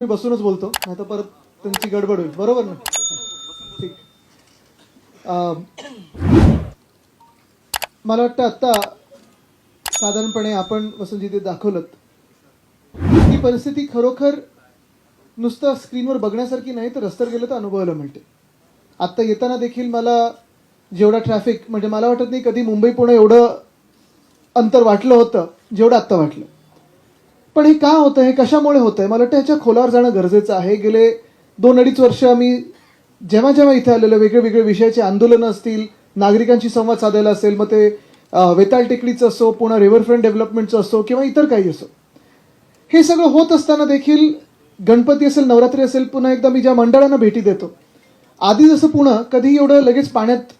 मी बसूनच बोलतो नाही तर परत त्यांची गडबड होईल. बरोबर ना? ठीक. मला वाटतं आत्ता साधारणपणे आपण वसंतजी ते दाखवलं ही परिस्थिती खरोखर नुसतं स्क्रीनवर बघण्यासारखी नाही तर रस्त्यावर गेलं तर अनुभवायला मिळते. आत्ता येताना देखील मला जेवढा ट्रॅफिक म्हणजे मला वाटत नाही कधी मुंबई पुणे एवढं अंतर वाटलं होतं जेवढं आत्ता वाटलं. पण हे का होतं? हे कशामुळे होतं आहे मला वाटतं ह्याच्या खोलावर जाणं गरजेचं आहे. गेले दोन अडीच वर्ष आम्ही जेव्हा जेव्हा इथे आलेलो वेगळे वेगळे विषयाचे आंदोलनं असतील नागरिकांशी संवाद साधायला असेल मग ते वेताळ टेकडीचं असो पुन्हा रिव्हरफ्रंट डेव्हलपमेंटचं असो किंवा इतर काही असो. हे सगळं होत असताना देखील गणपती असेल नवरात्री असेल पुन्हा एकदा मी ज्या मंडळांना भेटी देतो आधी जसं पुन्हा कधीही एवढं लगेच पाण्यात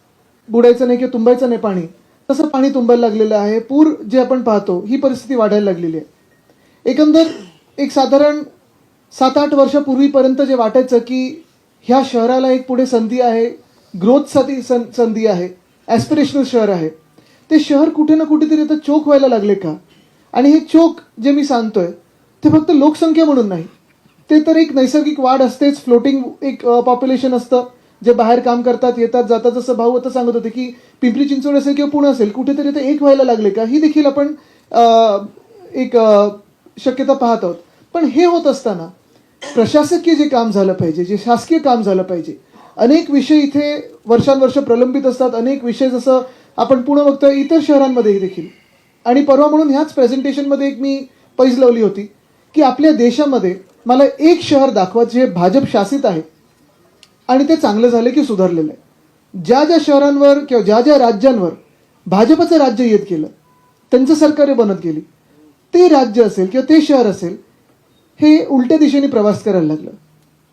बुडायचं नाही किंवा तुंबायचं नाही पाणी तसं पाणी तुंबायला लागलेलं आहे. पूर जे आपण पाहतो ही परिस्थिती वाढायला लागलेली आहे. एकंदर एक साधारण सात आठ वर्षापूर्वीपर्यंत जे वाटायचं की ह्या शहराला एक पुढे संधी आहे ग्रोथसाठी सं संधी आहे ॲस्पिरेशनल शहर आहे. ते शहर कुठे ना कुठेतरी आता चोक व्हायला लागले का? आणि हे चोक जे मी सांगतोय ते फक्त लोकसंख्या म्हणून नाही. ते तर एक नैसर्गिक वाढ असतेच फ्लोटिंग एक पॉप्युलेशन असतं. जे बाहेर काम करतात येतात जातात जसं भाऊ आता सांगत होते की पिंपरी चिंचवड असेल किंवा पुणे असेल कुठेतरी ते एक व्हायला लागले का? ही देखील आपण एक आ, शक्यता पाहत आहोत. पण हे होत असताना प्रशासकीय जे काम झालं पाहिजे जे शासकीय काम झालं पाहिजे अनेक विषय इथे वर्षानुवर्ष प्रलंबित असतात. अनेक विषय जसं आपण पुणे बघतोय इतर शहरांमध्ये देखील. आणि परवा म्हणून ह्याच प्रेझेंटेशनमध्ये एक मी पैज लावली होती की आपल्या देशामध्ये मला एक शहर दाखवा जे भाजप शासित आहे. आणि ते चांगलं झालं की सुधारलेलं आहे. ज्या ज्या शहरांवर किंवा ज्या ज्या राज्यांवर भाजपचं राज्य येत गेलं त्यांचं सरकार बनत गेली. ते राज्य असेल किंवा ते शहर असेल हे उलट्या दिशेने प्रवास करायला लागलं.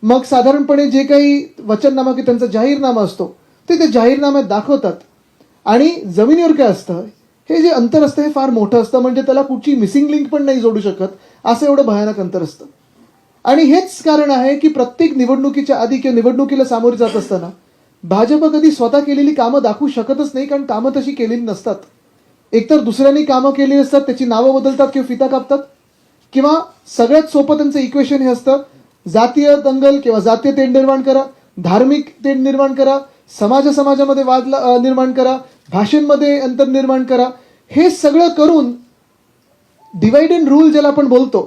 मग साधारणपणे जे काही वचननामा की त्यांचा जाहीरनामा असतो ते ते जाहीरनाम्यात दाखवतात. आणि जमिनीवर काय असतं हे जे अंतर असतं हे फार मोठं असतं म्हणजे त्याला कुठची मिसिंग लिंक पण नाही जोडू शकत असं एवढं भयानक अंतर असतं. आणि हेच कारण आहे की प्रत्येक निवडणुकीच्या आधी किंवा निवडणुकीला सामोरे जात असताना भाजप कधी स्वतः केलेली कामं दाखवू शकतच नाही कारण कामं तशी केलेली नसतात. एकतर दुसऱ्यांनी कामं केली असतात त्याची नावं बदलतात किंवा फिता कापतात? किंवा सगळ्यात सोपं त्यांचं इक्वेशन हे असतं जातीय दंगल किंवा जातीय तेढ निर्माण करा धार्मिक तेढ निर्माण करा समाज समाजामध्ये वाद निर्माण करा भाषेमध्ये अंतर निर्माण करा हे सगळं करून डिवाइड अँड रूल ज्याला आपण बोलतो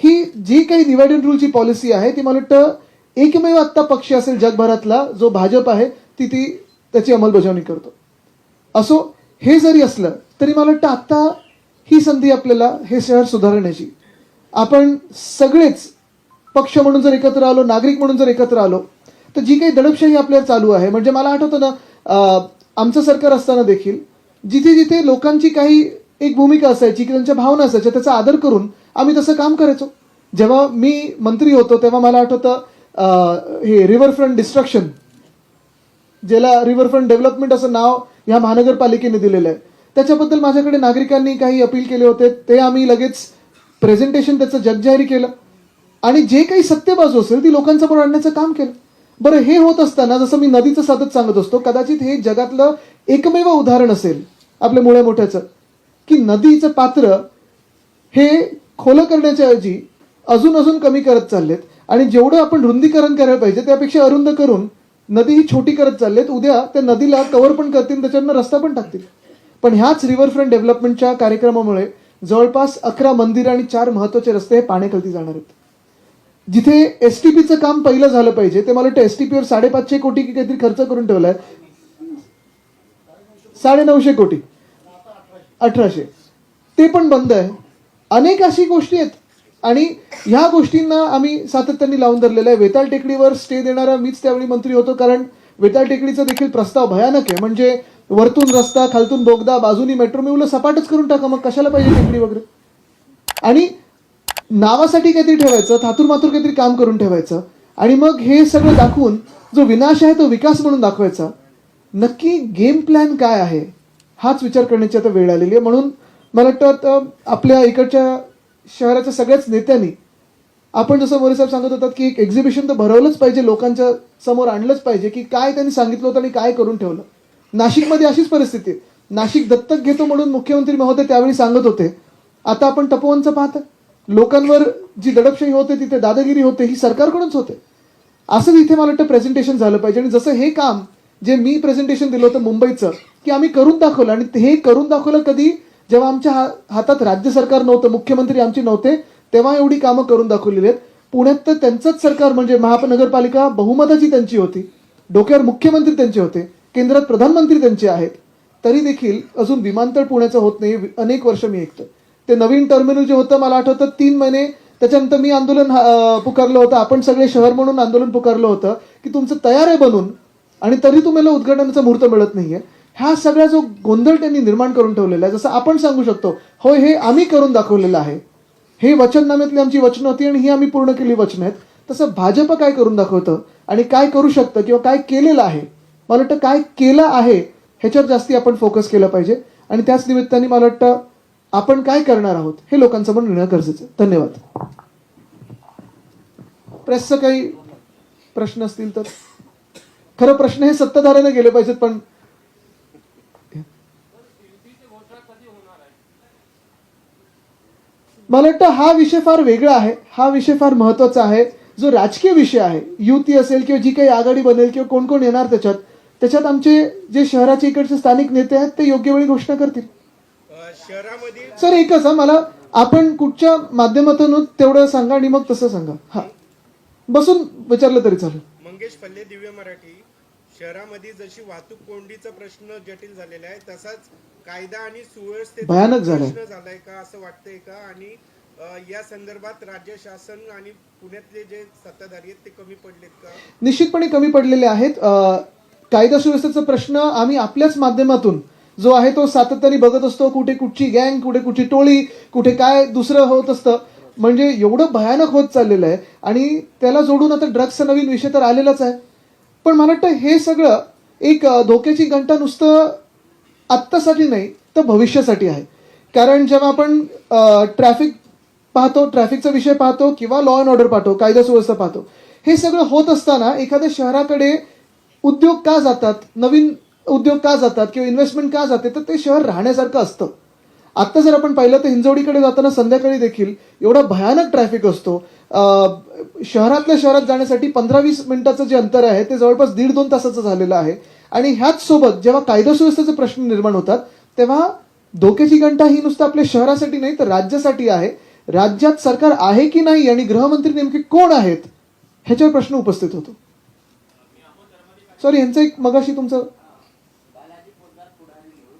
ही जी काही डिवाइड अँड रूलची पॉलिसी आहे ती मला वाटतं एकमेव आत्ता पक्ष असेल जगभरातला जो भाजप आहे ती ती त्याची अंमलबजावणी करतो. असो हे जरी असलं तरी मला वाटतं आत्ता ही संधी आपल्याला हे शहर सुधारण्याची. आपण सगळेच पक्ष म्हणून जर एकत्र आलो नागरिक म्हणून जर एकत्र आलो तर जी काही दडपशाही आपल्याला चालू आहे म्हणजे मला आठवतं ना आमचं सरकार असताना देखील जिथे जिथे लोकांची काही एक भूमिका असायची की त्यांच्या भावना असायच्या त्याचा आदर करून आम्ही तसं काम करायचो. जेव्हा मी मंत्री होतो तेव्हा मला आठवतं हे रिव्हरफ्रंट डिस्ट्रक्शन ज्याला रिव्हरफ्रंट डेव्हलपमेंट असं नाव या महानगरपालिकेने दिलेलं आहे. त्याच्याबद्दल माझ्याकडे नागरिकांनी काही अपील केले होते ते आम्ही लगेच प्रेझेंटेशन त्याचं जगजाहीर केलं. आणि जे काही सत्यबाजू असेल ती लोकांसमोर आणण्याचं काम केलं. बरं हे होत असताना जसं मी नदीचं सतत सांगत असतो कदाचित हे जगातलं एकमेव उदाहरण असेल आपल्या मुळ्या मोठ्याचं की नदीचं पात्र हे खोलं करण्याच्या ऐवजी अजून अजून कमी करत चाललेत. आणि जेवढं आपण रुंदीकरण करायला पाहिजे त्यापेक्षा अरुंद करून नदी ही छोटी करत चाललेत उद्या त्या नदीला कव्हर पण करतील त्याच्यानं रस्ता पण टाकतील. पण ह्याच रिव्हरफ्रंट डेव्हलपमेंटच्या कार्यक्रमामुळे जवळपास अकरा मंदिरं आणि चार महत्त्वाचे रस्ते हे पाण्याखालती जाणार आहेत. जिथे एस टी पीचं काम पहिलं झालं पाहिजे ते मला वाटतं एस टी पीवर साडेपाचशे कोटी की काहीतरी खर्च करून ठेवलाय. साडे नऊशे कोटी. अठराशे. ते पण बंद आहे. अनेक अशी गोष्टी आहेत. आणि ह्या गोष्टींना आम्ही सातत्याने लावून धरलेलं आहे. वेताळ टेकडीवर स्टे देणारा मीच त्यावेळी मंत्री होतो कारण वेताळ टेकडीचा देखील प्रस्ताव भयानक आहे. म्हणजे वरतून रस्ता खालतून बोगदा बाजूनी मेट्रो मी सपाटच करून टाका. मग कशाला पाहिजे टेकडी वगैरे? आणि नावासाठी काहीतरी ठेवायचं थातूर मातूर काहीतरी काम करून ठेवायचं. आणि मग हे सगळं दाखवून जो विनाश आहे तो विकास म्हणून दाखवायचा. नक्की गेम प्लॅन काय आहे? हाच विचार करण्याची आता वेळ आलेली आहे. म्हणून मला वाटतं आता आपल्या इकडच्या शहराच्या सगळ्याच नेत्यांनी आपण जसं मोरे साहेब सांगत होतात की एक एक्झिबिशन तर भरवलंच पाहिजे लोकांच्या समोर आणलंच पाहिजे की काय त्यांनी सांगितलं होतं आणि काय करून ठेवलं. नाशिकमध्ये अशीच परिस्थिती आहे. नाशिक दत्तक घेतो म्हणून मुख्यमंत्री महोदय त्यावेळी सांगत होते. आता आपण तपोवनचं पाहतं. लोकांवर जी दडपशाही होते तिथे दादागिरी होते ही सरकारकडूनच होते. असंच इथे मला वाटतं प्रेझेंटेशन झालं पाहिजे. आणि जसं हे काम जे मी प्रेझेंटेशन दिलं होतं मुंबईचं की आम्ही करून दाखवलं आणि हे करून दाखवलं कधी जेव्हा आमच्या हा- हातात राज्य सरकार नव्हतं मुख्यमंत्री आमचे नव्हते तेव्हा एवढी कामं करून दाखवलेली आहेत. पुण्यात तर त्यांचंच सरकार म्हणजे महानगरपालिका बहुमताची त्यांची होती. डोक्यावर मुख्यमंत्री त्यांचे होते. केंद्रात प्रधानमंत्री त्यांचे आहेत. तरी देखील अजून विमानतळ पुण्याचं होत नाही अनेक वर्ष मी ऐकतो ते नवीन टर्मिनल जे होतं मला आठवतं तीन महिने त्याच्यानंतर मी आंदोलन पुकारलं होतं. आपण सगळे शहर म्हणून आंदोलन पुकारलं होतं की तुमचं तयार आहे बनून आणि तरी तुम्हाला उद्घाटनाचा मुहूर्त मिळत नाहीये. हा सगळा जो गोंधळ त्यांनी निर्माण करून ठेवलेला आहे जसं आपण सांगू शकतो होय हे आम्ही करून दाखवलेलं आहे. हे वचननाम्यातली आमची वचनं होती आणि ही आम्ही पूर्ण केली वचनं आहेत. तसं भाजप काय करून दाखवतं आणि काय करू शकतं किंवा काय केलेलं आहे? मला वाटतं काय केलं आहे ह्याच्यावर जास्ती आपण फोकस केलं पाहिजे. आणि त्याच निमित्ताने मला वाटतं आपण काय करणार आहोत हे लोकांसमोर नेणं गरजेचं आहे. धन्यवाद. प्रेसचं काही प्रश्न असतील तर? खरं प्रश्न हे सत्ताधाऱ्याने गेले पाहिजेत पण मला वाटतं हा विषय फार वेगळा आहे हा विषय फार महत्त्वाचा आहे जो राजकीय विषय आहे युती असेल किंवा जी काही आघाडी बनेल किंवा कोण कोण येणार त्याच्यात त्याच्यात आमचे जे शहराचे इकडचे स्थानिक नेते आहेत ते योग्य वेळी घोषणा करतील. शहरामध्ये सर एकच हा मला आपण कुठच्या माध्यमातून तेवढं सांगा आणि मग तसं सांगा. हा. बसून विचारलं तरी चालेल. मंगेश पल्ले दिव्य मराठी. शहरामध्ये जशी वाहतूक कोंडीचा प्रश्न जटिल झालेला आहे तसाच कायदा आणि सुव्यवस्थेचा. प्रश्न झालाय का असं वाटतंय का? आणि या संदर्भात राज्य शासन आणि पुण्यातले जे सत्ताधारी आहेत ते कमी पडलेत का? निश्चितपणे कमी पडलेले आहेत. कायदा सुव्यवस्थेचा प्रश्न आम्ही आपल्याच माध्यमातून जो आहे तो सातत्याने बघत असतो. कुठे कुठची गँग कुठे कुठची टोळी कुठे काय दुसरं होत असतं. म्हणजे एवढं भयानक होत चाललेलं आहे. आणि त्याला जोडून आता ड्रग्सचा नवीन विषय तर आलेलाच आहे. पण मला वाटतं हे सगळं एक धोक्याची घंटा नुसतं आत्तासाठी नाही तर भविष्यासाठी आहे. कारण जेव्हा आपण ट्रॅफिक पाहतो ट्रॅफिकचा विषय पाहतो किंवा लॉ अँड ऑर्डर पाहतो कायदा सुव्यवस्था पाहतो हे सगळं होत असताना एखाद्या शहराकडे उद्योग का जातात? नवीन उद्योग का जातात? किंवा इन्व्हेस्टमेंट का जाते? तर ते शहर राहण्यासारखं असतं. आत्ता जर आपण पाहिलं तर हिंजवडीकडे जाताना संध्याकाळी देखील एवढा भयानक ट्रॅफिक असतो. शहरातल्या शहरात जाण्यासाठी पंधरा वीस मिनिटाचं जे अंतर आहे ते जवळपास दीड दोन तासाचं झालेलं आहे. आणि ह्याच सोबत जेव्हा कायदा सुव्यवस्थेचे प्रश्न निर्माण होतात तेव्हा धोक्याची घंटा ही नुसतं आपल्या शहरासाठी नाही तर राज्यासाठी आहे. राज्यात सरकार आहे की नाही आणि गृहमंत्री नेमके कोण आहेत ह्याच्यावर प्रश्न उपस्थित होतो. सॉरी यांचं एक मगाशी तुमचं बालाजी पोद्दार पुढारी न्यूज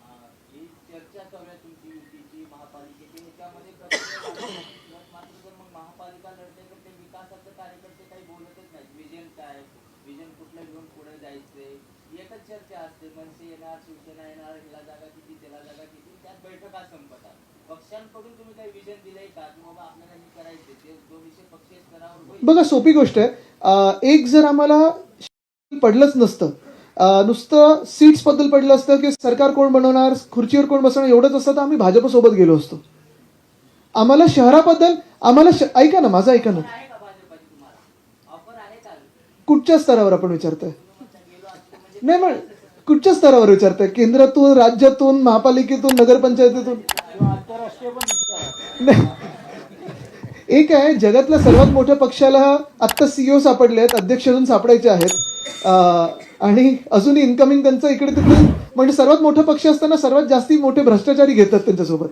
अं, ही चर्चा करूया तुमची युतीची महापालिकेची ह्याच्यामध्ये प्रत्येक राजकारणात मात्र जर मग महापालिका लढते तर ते विकासाचे कार्यकर्ते काही बोलतच नाहीत विजन काय विजन कुठलं घेऊन पुढे जायचंय एकच चर्चा असते मनसे येणार शिवसेना येणार हिला जागा किती त्याला जागा किती त्यात बैठका संपतात पक्षांकडून तुम्ही काही विजन दिलंय का की बाबा आपल्याला हे करायचे ते जो विषय पक्षीय स्तरावर होईल बघा सोपी गोष्ट आहे. एक जर आम्हाला पडलंच नसतं. नुसतं सीट्सबद्दल पडलं असतं की सरकार कोण बनवणार खुर्चीवर कोण बसणार एवढंच असतं तर आम्ही भाजपसोबत गेलो असतो. आम्हाला शहराबद्दल आम्हाला ऐका ना माझं ऐका ना. कुठच्या स्तरावर आपण विचारतोय? नाही पण कुठच्या स्तरावर विचारताय केंद्रातून राज्यातून महापालिकेतून नगरपंचायतीतून? नाही. एक आहे जगातल्या सर्वात मोठ्या पक्षाला आत्ता सीईओ सापडले आहेत अध्यक्ष अजून सापडायचे आहेत. आणि अजूनही इन्कमिंग त्यांचं इकडे तिकडे म्हणजे सर्वात मोठा पक्ष असताना सर्वात जास्ती मोठे भ्रष्टाचारी घेतात त्यांच्यासोबत.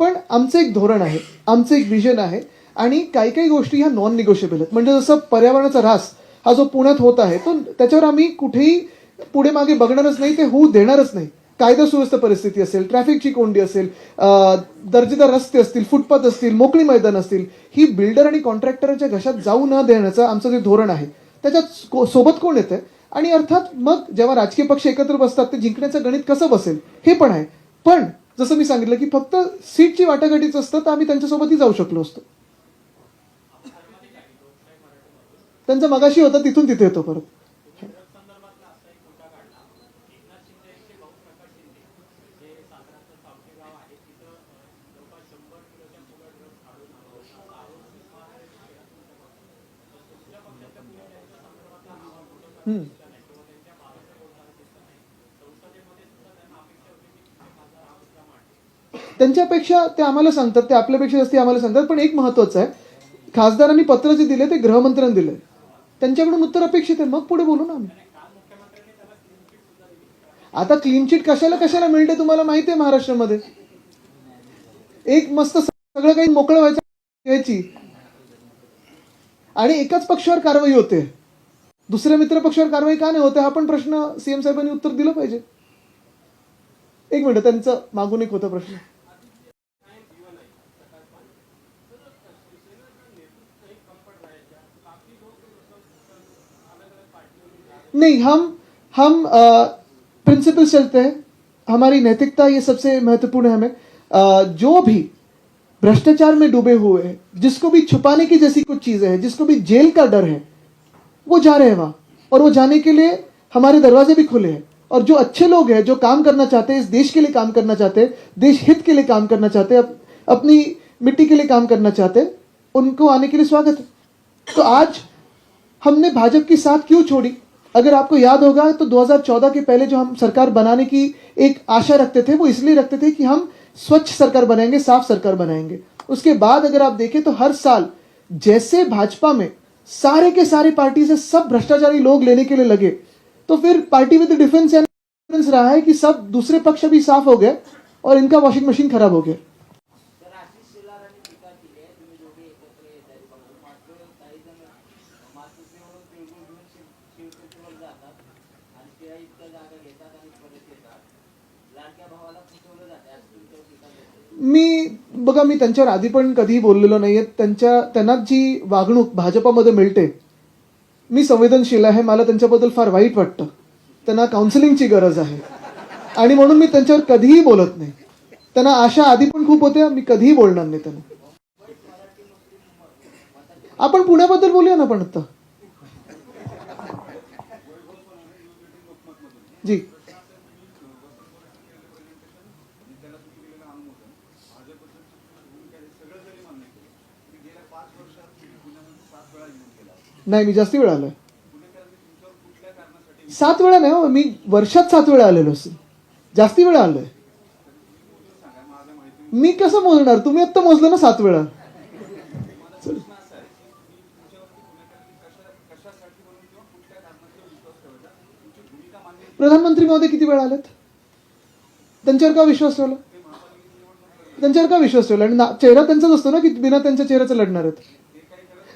पण आमचं एक धोरण आहे आमचं एक विजन आहे आणि काही काही गोष्टी ह्या नॉन निगोशिएबल आहेत. म्हणजे जसं पर्यावरणाचा ऱ्हास हा जो पुण्यात होत आहे तो त्याच्यावर आम्ही कुठेही पुढे मागे बघणारच नाही ते होऊ देणारच नाही. कायदा सुव्यवस्था परिस्थिती असेल ट्रॅफिकची कोंडी असेल दर्जेदार रस्ते असतील फुटपाथ असतील मोकळी मैदान असतील ही बिल्डर आणि कॉन्ट्रॅक्टरच्या घशात जाऊ न देण्याचं आमचं जे धोरण आहे त्याच्यात सोबत कोण येतं? आणि अर्थात मग जेव्हा राजकीय पक्ष एकत्र बसतात ते जिंकण्याचं गणित कसं बसेल? हे पण आहे. पण जसं मी सांगितलं की फक्त सीटची वाटाघाटीच असतं तर आम्ही त्यांच्यासोबतही जाऊ शकलो असतो. त्यांचा मगाशी होता तिथून तिथे येतो परत. त्यांच्यापेक्षा ते आम्हाला सांगतात ते आपल्यापेक्षा जास्ती आम्हाला सांगतात पण एक महत्वाचं आहे. खासदारांनी पत्र जे दिले ते गृहमंत्र्यांनी दिले. त्यांच्याकडून उत्तर अपेक्षित आहे. मग पुढे बोलू ना आम्ही. आता क्लीन चिट कशाला कशाला मिळते तुम्हाला माहिती आहे महाराष्ट्रामध्ये? एक मस्त सगळं काही मोकळं व्हायचं यायची. आणि एकाच पक्षावर कारवाई होते. दुसऱ्या मित्र पक्षावर कारवाई का नाही होते हा पण प्रश्न सीएम साहेबांनी उत्तर दिलं पाहिजे. एक मिनिट त्यांचं मागून एक होता प्रश्न. नहीं हम हम प्रिंसिपल चलते हैं। हमारी नैतिकता ये सबसे महत्वपूर्ण है हमें। अ, जो भी भ्रष्टाचार में डूबे हुए हैं जिसको भी छुपाने की जैसी कुछ चीज़ें हैं जिसको भी जेल का डर है वो जा रहे हैं वहाँ। और वो जाने के लिए हमारे दरवाजे भी खुले हैं। और जो अच्छे लोग हैं जो काम करना चाहते हैं इस देश के लिए काम करना चाहते हैं देश हित के लिए काम करना चाहते हैं अप, अपनी मिट्टी के लिए काम करना चाहते हैं उनको आने के लिए स्वागत है। तो आज हमने भाजपा की साथ क्यों छोड़ी? अगर आपको याद होगा तो 2014 के पहले जो हम सरकार बनाने की एक आशा रखते थे वो इसलिए रखते थे कि हम स्वच्छ सरकार बनाएँगे साफ़ सरकार बनाएँगे। उसके बाद अगर आप देखें तो हर साल जैसे भाजपा में सारे के सारे पार्टी से सब भ्रष्टाचारी लोग लेने के लिए लगे। तो फिर पार्टी विद डिफरेंस डिफरेंस रहा है कि सब दूसरे पक्ष भी साफ हो गए और इनका वॉशिंग मशीन खराब हो गया। तर आशिष शेलारांनी टीका केली आहे तुम्ही दोघे एकत्र येत आहे बघून मात्र काही जण मातृश्री म्हणून तिळगुळ घेऊन शिव शिवसेनेवर जातात आणि त्या इतक्या जागा घेतात आणि परत येतात लाडक्या भावाला फसवलं जाते असं तुमच्यावर टीका करते मी बघा मी त्यांच्यावर आधी पण कधीही बोललेलो नाहीये. त्यांच्या त्यांना जी वागणूक भाजपामध्ये मिळते मी संवेदनशील आहे मला त्यांच्याबद्दल फार वाईट वाटतं. त्यांना काउन्सिलिंगची गरज आहे. आणि म्हणून मी त्यांच्यावर कधीही बोलत नाही. त्यांना आशा आधी पण खूप होत्या मी कधीही बोलणार नाही त्यांना. आपण पुण्याबद्दल बोलूया ना पण आता? जी. नाही मी जास्त वेळ आलोय. सात वेळा नाही हो मी वर्षात सात वेळा आलेलो असेल. जास्ती वेळा आलोय. मी कसं मोजणार? तुम्ही आत्ता मोजलं ना सात वेळा? प्रधानमंत्री महोदय किती वेळा आलेत? त्यांच्यावर का विश्वास ठेवला? त्यांच्यावर का विश्वास ठेवला? आणि चेहरा त्यांचाच असतो ना की बिना त्यांच्या चेहऱ्याचं लढणार आहेत?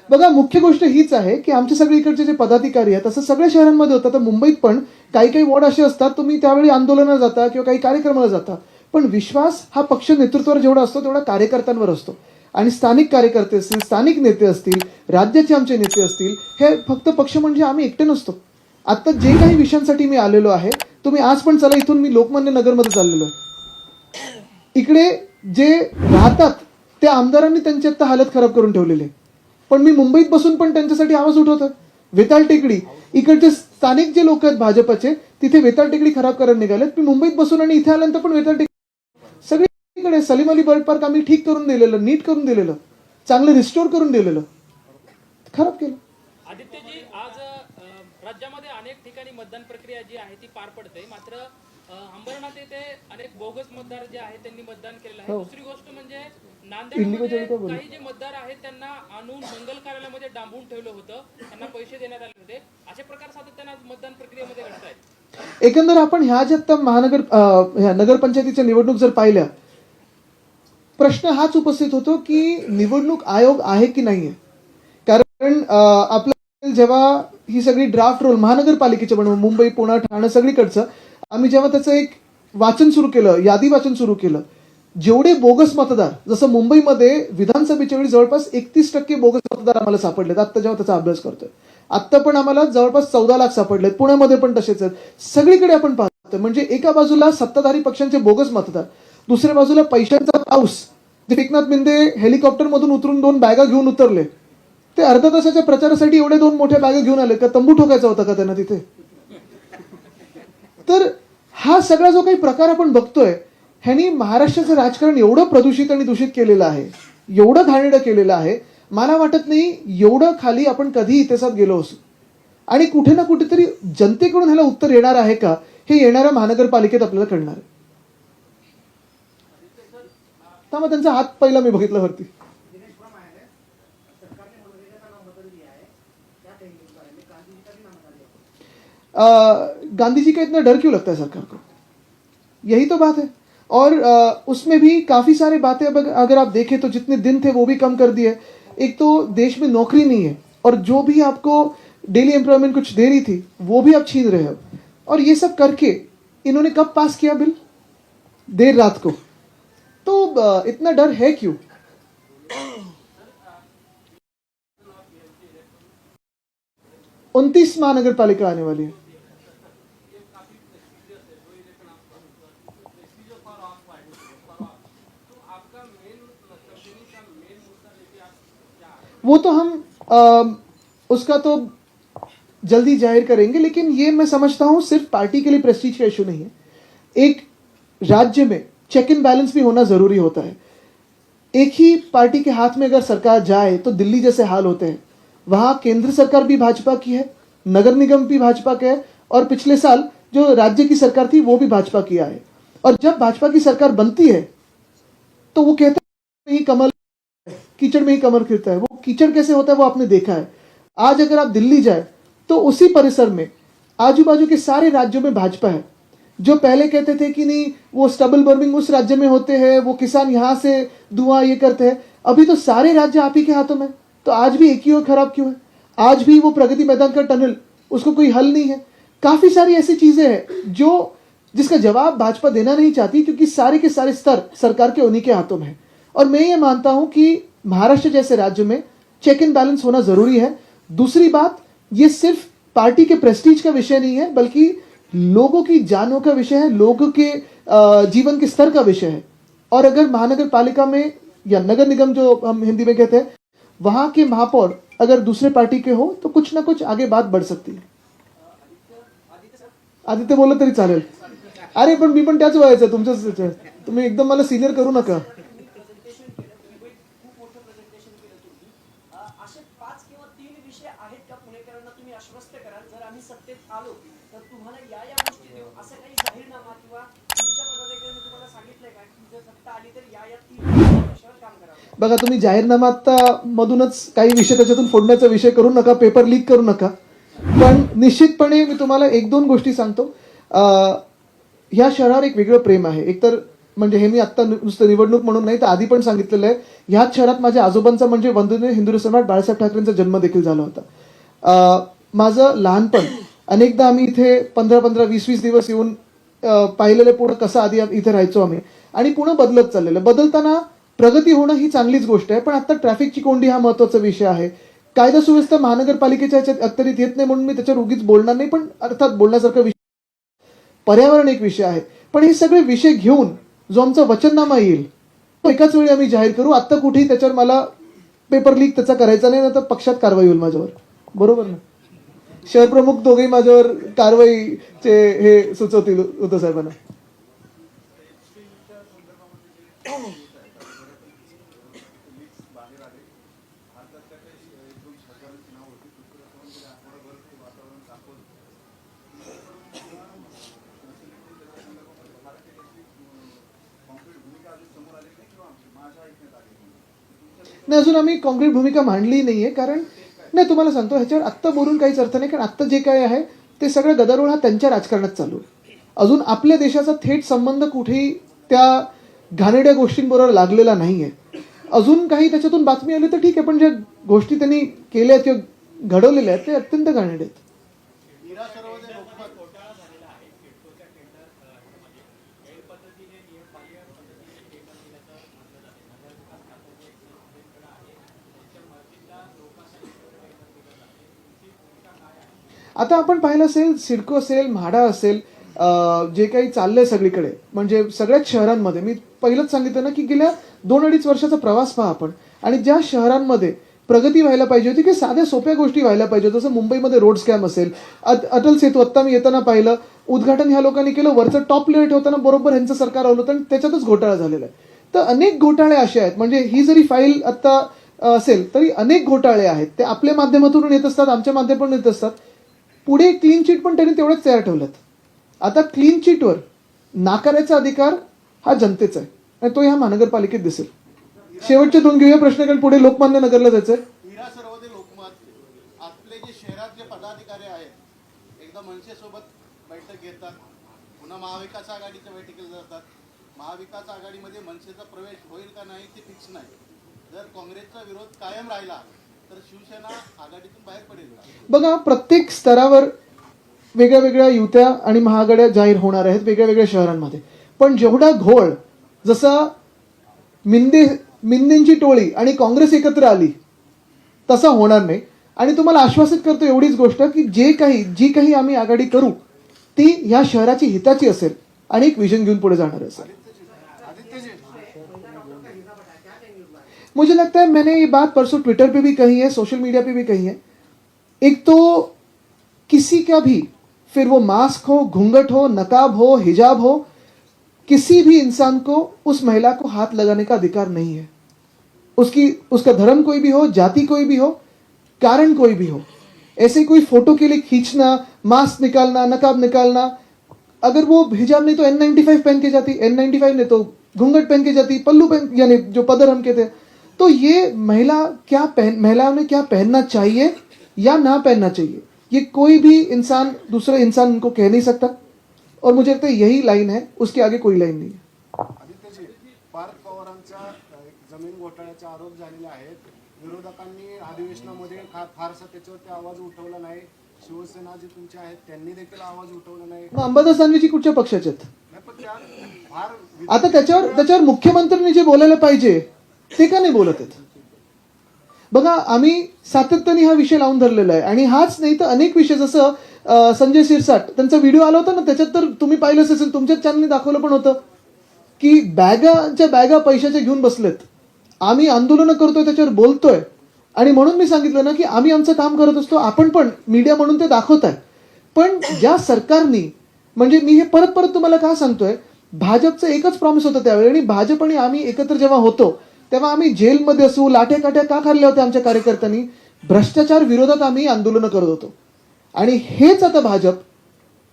बघा मुख्य गोष्ट हीच आहे की आमचे सगळे इकडचे जे पदाधिकारी आहेत तसं सगळ्या शहरांमध्ये होतं. तर मुंबईत पण काही काही वॉर्ड असे असतात तुम्ही त्यावेळी आंदोलनाला जाता किंवा काही कार्यक्रमाला जाता. पण विश्वास हा पक्ष नेतृत्वावर जेवढा असतो तेवढा कार्यकर्त्यांवर असतो. आणि स्थानिक कार्यकर्ते असतील स्थानिक नेते असतील राज्याचे आमचे नेते असतील हे फक्त पक्ष म्हणजे आम्ही एकटे नसतो. आत्ता जे काही विषयांसाठी मी आलेलो आहे तुम्ही आज पण चला इथून मी लोकमान्य नगरमध्ये चाललेलो आहे. इकडे जे राहतात त्या आमदारांनी त्यांची आत्ता हालत खराब करून ठेवलेली आहे. पण मी मुंबईत बसून पण त्यांच्यासाठी आवाज उठवतो वेताळ टेकडी इकडचे स्थानिक जे लोक आहेत भाजपचे तिथे वेताळ टेकडी खराब करायला निघालेत. मी मुंबईत बसून आणि इथे आल्यानंतर पण वेताळ टेकडी सगळीकडे सलीम अली बर्ड पार्क आम्ही ठीक करून दिलेलं नीट करून दिलेलं चांगलं रिस्टोर करून दिलेलं. खराब केलं. आदित्यजी आज राज्यामध्ये अनेक ठिकाणी मतदान प्रक्रिया जी आहे ती पार पडते. मात्र अंबरनाथ येथे अनेक बोगस मतदार जे आहेत त्यांनी मतदान केलेलं आहे. दुसरी गोष्ट म्हणजे नांदेडमध्ये काही जे मतदार आहेत त्यांना आणून मंगल कार्यालयामध्ये डांबून ठेवलं होतं. त्यांना पैसे देण्यात आले होते. असे प्रकार सातत्याने मतदान प्रक्रियेमध्ये घडत आहेत. एकंदर आपण ह्या ज्या आता महानगर ह्या नगरपंचायतीच्या निवडणूक जर पाहिल्या प्रश्न हाच उपस्थित होतो की निवडणूक आयोग आहे की नाहीये? कारण अं, आपल्या जेव्हा ही सगळी ड्राफ्ट रोल महानगरपालिकेचे म्हणून मुंबई पुणे ठाणे सगळीकडचं आम्ही जेव्हा त्याचं एक वाचन सुरू केलं यादी वाचन सुरू केलं जेवढे बोगस मतदार जसं मुंबईमध्ये विधानसभेच्या वेळी जवळपास एकतीस टक्के बोगस मतदार आम्हाला सापडलेत. आत्ता जेव्हा त्याचा अभ्यास करतोय. आत्ता पण आम्हाला जवळपास चौदा लाख सापडलेत. पुण्यामध्ये पण तसेच आहेत. सगळीकडे आपण पाहतोय. म्हणजे एका बाजूला सत्ताधारी पक्षांचे बोगस मतदार दुसऱ्या बाजूला पैशांचा पाऊस. जे एकनाथ मिंदे हेलिकॉप्टर मधून उतरून दोन बॅगा घेऊन उतरले. ते अर्ध्या तासाच्या प्रचारासाठी एवढे दोन मोठ्या बॅगा घेऊन आले का? तंबू ठोकायचा होता का त्यांना तिथे? तर हा सगळा जो काही प्रकार आपण बघतोय ह्यानी महाराष्ट्राचं राजकारण एवढं प्रदूषित आणि दूषित केलेलं आहे एवढं घाणेरडं केलेलं आहे मला वाटत नाही एवढं खाली आपण कधी इतिहासात गेलो असू. आणि कुठे ना कुठेतरी जनतेकडून ह्याला उत्तर येणार आहे का हे येणाऱ्या महानगरपालिकेत आपल्याला कळणार. आहे त्यामुळे त्यांचा हात पहिला मी बघितला वरती. गांधीजी गांधी जी का इतना डर क्यों लगता है सरकार को? यही तो बात है. और उसमें भी काफ़ी सारे बातें अब अगर आप देखें तो जितने दिन थे वो भी कम कर दिए। एक तो देश में नौकरी नहीं है और जो भी आपको डेली एम्प्लॉयमेंट कुछ दे रही थी, वो भी आप छीन रहे हो। और ये सब करके इन्होंने कब पास किया बिल? देर रात को। तो इतना डर है क्यों? उनतीस महानगर पालिका आने वाली है। वो तो हम अ, उसका तो जल्दी ज़ाहिर करेंगे लेकिन ये मैं समझता हूँ सिर्फ़ पार्टी के लिए प्रेस्टीज का इशू नहीं है। एक राज्य में चेक इन बैलेंस भी होना ज़रूरी होता है। एक ही पार्टी के हाथ में अगर सरकार जाए तो दिल्ली जैसे हाल होते हैं। वहाँ केंद्र सरकार भी भाजपा की है नगर निगम भी भाजपा का है और पिछले साल जो राज्य की सरकार थी वो भी भाजपा की है और जब भाजपा की सरकार बनती है तो वो कहते हैं कमल कीचड़ में ही कमर खिलता है। वो कीचड़ कैसे होता है वो आपने देखा है। आज अगर आप दिल्ली जाए तो उसी परिसर में आजू बाजू के सारे राज्यों में भाजपा है। जो पहले कहते थे कि नहीं, वो स्टबल बर्मिंग उस राज्य में होते हैं, वो किसान यहाँ से धुआँ ये करते हैं। अभी तो सारे राज्य आप ही के हाथों में तो आज भी एक ही और खराब क्यों है? आज भी वो प्रगति मैदान का टनल, उसको कोई हल नहीं है। काफ़ी सारी ऐसी चीज़ें हैं जो, जिसका जवाब भाजपा देना नहीं चाहती, क्योंकि सारे के सारे स्तर सरकार के उन्हीं के हाथों में है। और मैं ये मानता हूँ कि महाराष्ट्र जैसे राज्य में चेक इन बैलेंस होना ज़रूरी है। दूसरी बात, ये सिर्फ़ पार्टी के प्रेस्टीज का विषय नहीं है, बल्कि लोगों की जानों का विषय है, लोगों के जीवन के स्तर का विषय है। और अगर महानगर पालिका में या नगर निगम जो हम हिंदी में कहते हैं, वहाँ के महापौर अगर दूसरे पार्टी के हो तो कुछ ना कुछ आगे बात बढ़ सकती है। आदित्य बोललं तरी चालेल। अरे, पण मी पण त्याच वयाचं. तुम्ही एकदम मला सिनियर करू नका। तुम्हाला या या गोष्टी देऊ. असं काही जाहीरनामा किंवा तुमच्या पदाधिकाऱ्यांनी तुम्हाला सांगितलंय का की जर सत्ता आली तर या या तीन विषयावर काम करावं? बघा तुम्ही जाहीरनामा मधूनच काही विषय त्याच्यातून फोडण्याचा विषय करू नका पेपर लीक करू नका. पण निश्चितपणे मी तुम्हाला एक दोन गोष्टी सांगतो. ह्या शहरावर एक वेगळं प्रेम आहे. एकतर म्हणजे हे मी आत्ता नुसतं निवडणूक म्हणून नाही तर आधी पण सांगितलेलं आहे. ह्याच शहरात माझ्या आजोबांचा म्हणजे वंदनीय हिंदू सम्राट बाळासाहेब ठाकरेंचा जन्म देखील झाला होता. माझं लहानपण अनेकदा आम्ही इथे पंधरा पंधरा वीस वीस दिवस येऊन पाहिलेलं पुणं कसं आधी इथे राहायचो आम्ही. आणि पुणं बदलत चाललेलं बदलताना प्रगती होणं ही चांगलीच गोष्ट आहे पण आता ट्रॅफिकची कोंडी हा महत्त्वाचा विषय आहे. कायदा सुव्यवस्था महानगरपालिकेच्या ह्याच्यात अत्तरीत येत नाही म्हणून मी त्याच्यावर उगीच बोलणार नाही पण अर्थात बोलण्यासारखा विषय पर्यावरण एक विषय आहे. पण हे सगळे विषय घेऊन जो आमचा वचननामा येईल तो एकाच वेळी आम्ही जाहीर करू. आत्ता कुठेही त्याच्यावर मला पेपर लीक त्याचा करायचा नाही ना तर पक्षात कारवाई होईल माझ्यावर. बरोबर ना? शहर प्रमुख दोघेही माझ्यावर कारवाईचे हे सुचवतील उद्धव साहेबांना. नाही अजून आम्ही कॉन्क्रीट भूमिका मांडली नाहीये कारण नाही तुम्हाला सांगतो ह्याच्यावर आत्ता बोलून काहीच अर्थ नाही कारण आत्ता जे काय आहे ते सगळं गदारोळ हा त्यांच्या राजकारणात चालू आहे. अजून आपल्या देशाचा थेट संबंध कुठेही त्या घाणेरड्या गोष्टींबरोबर लागलेला नाही आहे अजून काही त्याच्यातून बातमी आली तर ठीक आहे पण ज्या गोष्टी त्यांनी केल्या किंवा घडवलेल्या आहेत ते अत्यंत घाणेरडे आहेत. आता आपण पाहिलं असेल सिडको असेल म्हाडा असेल जे काही चाललंय सगळीकडे म्हणजे सगळ्याच शहरांमध्ये. मी पहिलंच सांगितलं ना की गेल्या दोन अडीच वर्षाचा प्रवास पहा आपण. आणि ज्या शहरांमध्ये प्रगती व्हायला पाहिजे होती की साध्या सोप्या गोष्टी व्हायला पाहिजे जसं मुंबईमध्ये रोड स्कॅम असेल अटल सेतू आत्ता मी येताना पाहिलं. उद्घाटन ह्या लोकांनी केलं वरचं टॉप लेट होताना बरोबर ह्यांचं सरकार आलं होतं आणि त्याच्यातच घोटाळा झालेला आहे. तर अनेक घोटाळे असे आहेत. म्हणजे ही जरी फाईल आत्ता असेल तरी अनेक घोटाळे आहेत. ते आपल्या माध्यमातून येत असतात आमच्या माध्यमातून येत असतात. पुढे क्लीन चिट पण त्यांनी तेवढंच तयार ठेवलं आता क्लीन चिटवर नाकारायचा अधिकार हा जनतेचा आहे. आणि तो ह्या महानगरपालिकेत दिसेल. शेवटचे दोन घेऊया प्रश्न कारण पुढे लोकमान्य नगरला जायचं आपले जे शहरात जे पदाधिकारी आहेत एकदा मनसेसोबत बैठक घेतात. पुन्हा महाविकास आघाडीच्या बैठकीला जातात. महाविकास आघाडीमध्ये मनसेचा प्रवेश होईल का नाही ते फिक्स नाही. जर काँग्रेसचा विरोध कायम राहिला बघा प्रत्येक स्तरावर वेगळ्या वेगळ्या युत्या आणि महागड्या जाहीर होणार आहेत वेगळ्या वेगळ्या शहरांमध्ये. पण जेवढा घोळ जसा मिंदे मिंदेंची टोळी आणि काँग्रेस एकत्र आली तसा होणार नाही. आणि तुम्हाला आश्वासित करतो एवढीच गोष्ट की जे काही जी काही आम्ही आघाडी करू ती ह्या शहराची हिताची असेल आणि एक विजन घेऊन पुढे जाणार असेल. मुझे लगता है मैंने ये बात परसों ट्विटर पे भी कही है सोशल मीडिया पे भी कही है। एक तो किसी का भी, फिर वो मास्क हो, घूंघट हो, नकाब हो, हिजाब हो, किसी भी इंसान को उस महिला को हाथ लगाने का अधिकार नहीं है। उसकी, उसका धर्म कोई भी हो, जाति कोई भी हो, कारण कोई भी हो, ऐसे कोई फ़ोटो के लिए खींचना मास्क निकालना, नकाब निकालना, अगर वो हिजाब नहीं तो एन फाइव पहन के जाती एन नाइन्टी फाइव नहीं तो घूंघट पहन के जाती, पल्लू पहन, यानी जो पदर हम कहते हैं तो ये महिला क्या पहन महिलाओं ने क्या पहनना चाहिए या ना पहनना चाहिए? ये कोई भी इंसान दूसरे इंसान उनको कह नहीं सकता। और मुझे लगता है यही लाइन है उसके आगे कोई लाइन नहीं है। पार्थ पवारांचा ज़मीन घोटाळ्याचे आरोप झालेले आहेत विरोधकांनी अधिवेशनामध्ये फारसा त्याच्यावरती आवाज़ उठवला नाही. शिवसेना जी तुमची आहेत त्यांनी देखील आवाज़ उठवला नाही. मग अंबादास दानवेजी कुठच्या पक्षाचे आता त्याच्यावर त्याच्यावर मुख्यमंत्र्यांनी जे बोलायला पाहिजे ते का नाही बोलत आहेत. बघा आम्ही सातत्याने हा विषय लावून धरलेला आहे. आणि हाच नाही तर अनेक विषय जसं संजय शिरसाट त्यांचा व्हिडिओ आला होता ना त्याच्यात तर तुम्ही पाहिलंच असेल तुमच्याच चॅनलने दाखवलं पण होतं की बॅगाच्या बॅगा पैशाच्या घेऊन बसलेत. आम्ही आंदोलनं करतोय त्याच्यावर बोलतोय. आणि म्हणून मी सांगितलं ना की आम्ही आमचं काम करत असतो आपण पण मीडिया म्हणून ते दाखवत आहे. पण ज्या सरकारनी म्हणजे मी हे परत परत तुम्हाला का सांगतोय भाजपचं एकच प्रॉमिस होतं त्यावेळी आणि भाजप आणि आम्ही एकत्र जेव्हा होतो तेव्हा आम्ही जेलमध्ये असू लाठ्या का खाल्ल्या होत्या आमच्या कार्यकर्त्यांनी? भ्रष्टाचार विरोधात आम्ही आंदोलनं करत होतो. आणि हेच आता भाजप.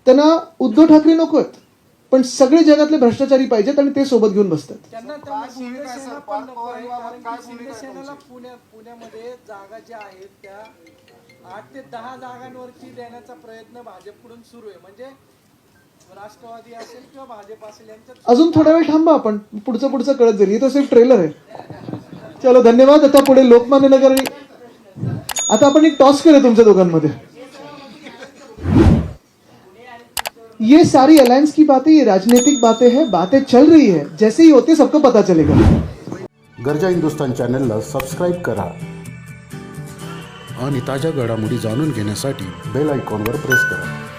त्यांना उद्धव ठाकरे नको आहेत. पण सगळे जगातले भ्रष्टाचारी पाहिजेत आणि ते सोबत घेऊन बसतात. त्यांना पुण्या पुण्यामध्ये जागा ज्या आहेत त्या आठ ते दहा जागांवरची देण्याचा प्रयत्न भाजपकडून सुरू आहे. म्हणजे अजून थोडा वेळ थांबा आपण. पुढचं पुढचं कळत जाईल. हे तर सिर्फ ट्रेलर आहे. चलो धन्यवाद. आता पुढे लोकमान्य नगर आणि आता आपण एक टॉस करूया तुमच्या दोघांमध्ये. ये सारी अलायंस की बातें ये राजनीतिक बातें हैं बातें चल रही है. जैसे ही होते सबको पता चलेगा. गरजा हिंदुस्तान चॅनलला सबस्क्राईब करा. आणि ताज्या घडामोडी जाणून घेण्यासाठी बेल आयकॉनवर प्रेस करा.